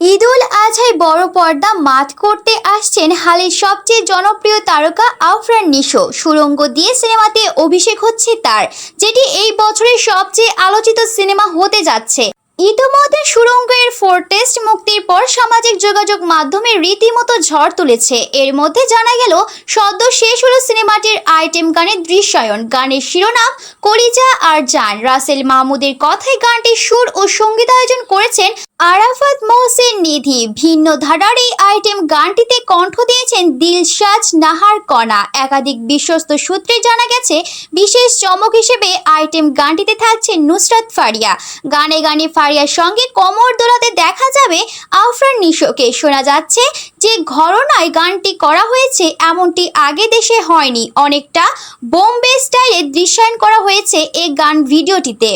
ঈদুল আজহায় বড় পর্দা মাত করতে আসছেন হালের সবচেয়ে জনপ্রিয় তারকা আফরান নিশো। সুরঙ্গ দিয়ে সিনেমাতে অভিষেক হচ্ছে তার, যেটি এই বছরের সবচেয়ে আলোচিত সিনেমা হতে যাচ্ছে। ইতোমধ্যে সুরঙ্গ এর ফোর টেস্ট মুক্তির পর সামাজিক যোগাযোগ মাধ্যমে রীতিমতো ঝড় তুলেছে। এর মধ্যে জানা গেল, সদ্য শেষ হলো সিনেমাটির আইটেম গানের দৃশ্যায়ন। গানের শিরোনাম, কলিজা আর জান। রাসেল মাহমুদের কথায় গানটির সুর ও সঙ্গীতায়োজন করেছেন আরাফাত মোহসেন নিধি ভিন্ন ধারার এই আইটেম গানটিতে কণ্ঠ দিয়েছেন দিলশাজ নাহার কণা। একাধিক বিশ্বস্ত সূত্রে জানা গেছে, বিশেষ চমক হিসেবে আইটেম গানটিতে থাকছে নুসরাত ফারিয়া। গানে গানে ফারিয়ার সঙ্গে কমর দোলাতে দেখা যাবে আফরান নিশোকে। শোনা যাচ্ছে যে, ঘরনায় গানটি করা হয়েছে এমনটি আগে দেশে হয়নি। অনেকটা বোম্বে স্টাইলে দৃশ্যায়ন করা হয়েছে এই গান ভিডিওটিতে।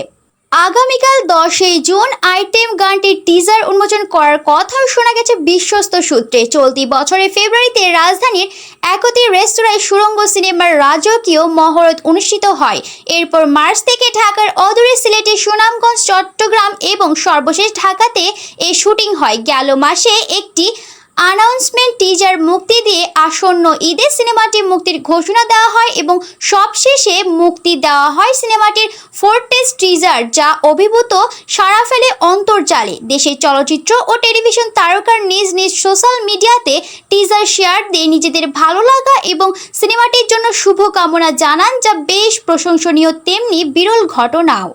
আগামীকাল দশই জুন আইটেম গানটির টিজার উন্মোচন করার কথাও শোনা গেছে বিশ্বস্ত সূত্রে। চলতি বছরের ফেব্রুয়ারিতে রাজধানীর একতি রেস্তোরাঁয় সুরঙ্গ সিনেমার রাজকীয় মহরত অনুষ্ঠিত হয়। এরপর মার্চ থেকে ঢাকার অদূরে সিলেটে সুনামগঞ্জ, চট্টগ্রাম এবং সর্বশেষ ঢাকাতে এই শুটিং হয়। গেল মাসে একটি আনাউন্সমেন্ট টিজার মুক্তি দিয়ে আসন্ন ঈদে সিনেমাটি মুক্তির ঘোষণা দেওয়া হয় এবং সবশেষে মুক্তি দেওয়া হয় সিনেমাটির ফোর্টেস টিজার যা অভিভূত সারা ফেলে অন্তর্জালে। দেশের চলচ্চিত্র ও টেলিভিশন তারকার নিজ নিজ সোশ্যাল মিডিয়াতে টিজার শেয়ার দিয়ে নিজেদের ভালো লাগা এবং সিনেমাটির জন্য শুভকামনা জানান যা বেশ প্রশংসনীয় তেমনি বিরল ঘটনাও।